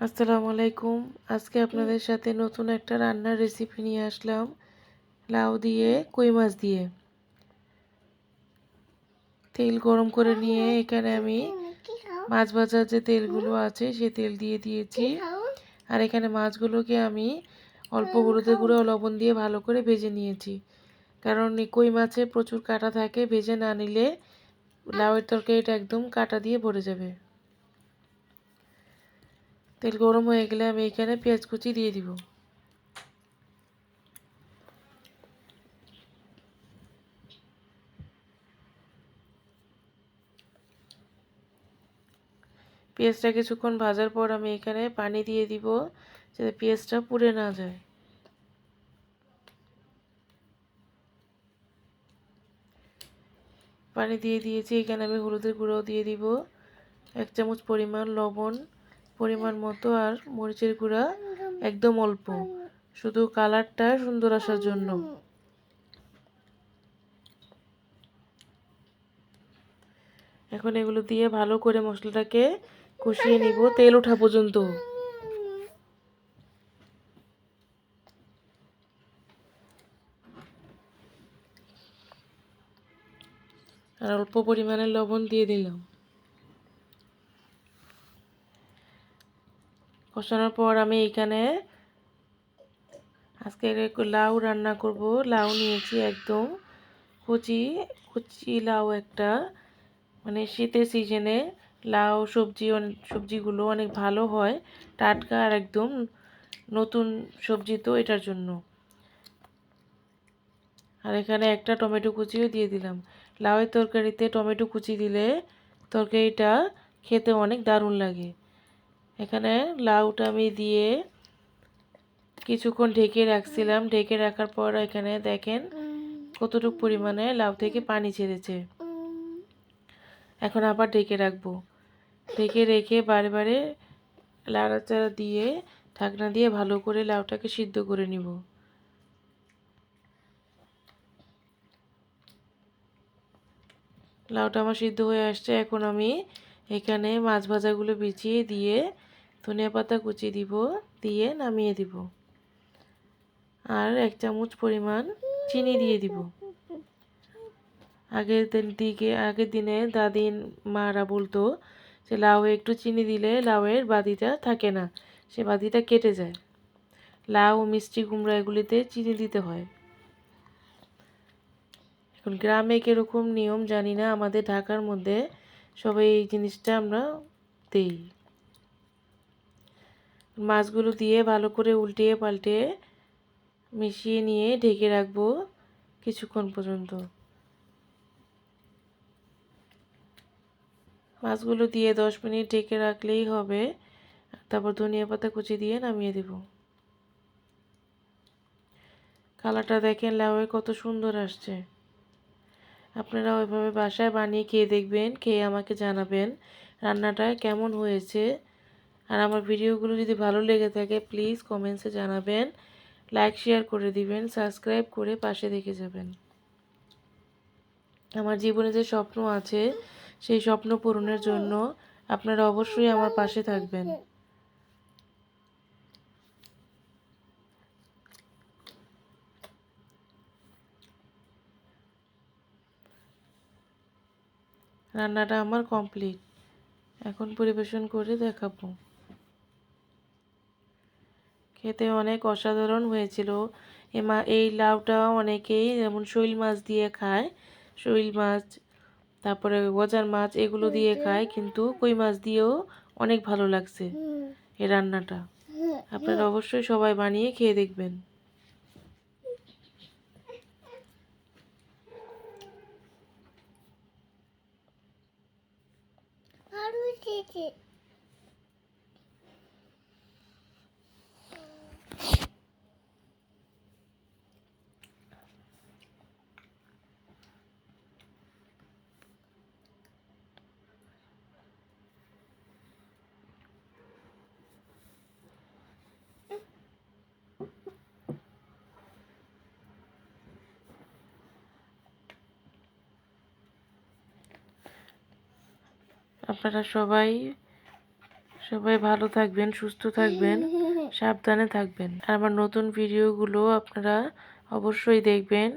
আসসালামু আলাইকুম। আজকে আপনাদের সাথে নতুন একটা রান্নার রেসিপি নিয়ে আসলাম। লাউ দিয়ে কই মাছ দিয়ে। তেল গরম করে নিয়ে এখানে আমি মাছ ভাজার যে তেলগুলো আছে সে তেল দিয়ে দিয়েছি। আর এখানে মাছগুলোকে আমি অল্প হলুদের গুঁড়ো লবণ দিয়ে ভালো করে ভেজে নিয়েছি। কারণ কই মাছে প্রচুর কাটা থাকে ভেজে না নিলে লাউয়ের তরকারিটা একদম কাটা দিয়ে ভরে যাবে। তেল গরম হয়ে গেলে আমি এখানে পেঁয়াজ কুচি দিয়ে দিব। পেঁয়াজটা কিছুক্ষণ ভাজার পর আমি এখানে পানি দিয়ে দিব যাতে পেঁয়াজটা পুড়ে না যায়। পানি দিয়ে দিয়েছি, এখানে আমি হলুদের গুঁড়ো দিয়ে দিব, এক চামচ পরিমাণ লবণ। পরিমাণ মতো আর মরিচের গুঁড়া একদম অল্প। শুধু কালারটা সুন্দর আসার জন্য। এখন এগুলো দিয়ে ভালো করে মশলাটাকে কষিয়ে নিব। তেল ওঠা পর্যন্ত। আর অল্প পরিমাণে লবণ দিয়ে দিলাম। কষানোর পর আমি এখানে আজকে লাউ রান্না করব। লাউ নিয়েছি একদম কুচি কুচি লাউ একটা। মানে শীতের সিজনে লাউ সবজি সবজিগুলো অনেক ভালো হয়, টাটকা আর একদম নতুন সবজি তো এটার জন্য। আর এখানে একটা টমেটো কুচিও দিয়ে দিলাম। লাউয়ের তরকারিতে টমেটো কুচি দিলে তরকারিটা খেতে অনেক দারুণ লাগে। এখানে লাউটা আমি দিয়ে কিছুক্ষণ ঢেকে রাখছিলাম। ঢেকে রাখার পর এখানে দেখেন কতটুকু পরিমাণে লাউ থেকে পানি ছেড়েছে। এখন আবার ঢেকে রাখব। ঢেকে রেখে বারে বারে লাড়াচাড়া দিয়ে, ঢাকনা দিয়ে ভালো করে লাউটাকে সিদ্ধ করে নিব। লাউটা আমার সিদ্ধ হয়ে আসছে। এখন আমি এখানে মাছ ভাজাগুলো বিছিয়ে দিয়ে ধনিয়া পাতা কুচি দিব, দিয়ে নামিয়ে দিব। আর এক চামচ পরিমাণ চিনি দিয়ে দিব। আগের দিন দিকে, আগের দিনে দাদি মারা বলতো যে লাউ একটু চিনি দিলে লাউয়ের বাদিটা থাকে না, সে বাদিটা কেটে যায়। লাউ মিষ্টি কুমড়া এগুলিতে চিনি দিতে হয়। এখন গ্রামে কীরকম নিয়ম জানি না, আমাদের ঢাকার মধ্যে সবাই এই জিনিসটা আমরা দেই। মাছগুলো দিয়ে ভালো করে উল্টিয়ে পাল্টে মিশিয়ে নিয়ে ঢেকে রাখব কিছুক্ষণ পর্যন্ত। মাছগুলো দিয়ে দশ মিনিট ঢেকে রাখলেই হবে। তারপর ধনিয়া পাতা কুচি দিয়ে নামিয়ে দেব। কালারটা দেখেন লাউয়ে কত সুন্দর আসছে। আপনারা ওইভাবে বাসায় বানিয়ে খেয়ে দেখবেন, খেয়ে আমাকে জানাবেন রান্নাটা কেমন হয়েছে। আর আমার ভিডিওগুলো যদি ভালো লেগে থাকে প্লিজ কমেন্টসে জানাবেন। লাইক শেয়ার করে দিবেন সাবস্ক্রাইব করে পাশে দেখে যাবেন। আমার জীবনে যে স্বপ্ন আছে, সেই স্বপ্ন পূরণের জন্য আপনারা অবশ্যই আমার পাশে থাকবেন। রান্নাটা আমার কমপ্লিট এখন পরিবেশন করে দেখাবো। খেতে অনেক অসাধারণ হয়েছিল। এ মা এই লাউটা অনেকেই যেমন শৈল মাছ দিয়ে খায় শৈল মাছ তারপরে গজার মাছ এগুলো দিয়ে খায় কিন্তু কই মাছ দিয়েও অনেক ভালো লাগছে এই রান্নাটা। আপনারা অবশ্যই সবাই বানিয়ে খেয়ে দেখবেন। আপনারা সবাই সবাই ভালো থাকবেন, সুস্থ থাকবেন, সাবধানে থাকবেন। আর আমার নতুন ভিডিওগুলো আপনারা অবশ্যই দেখবেন।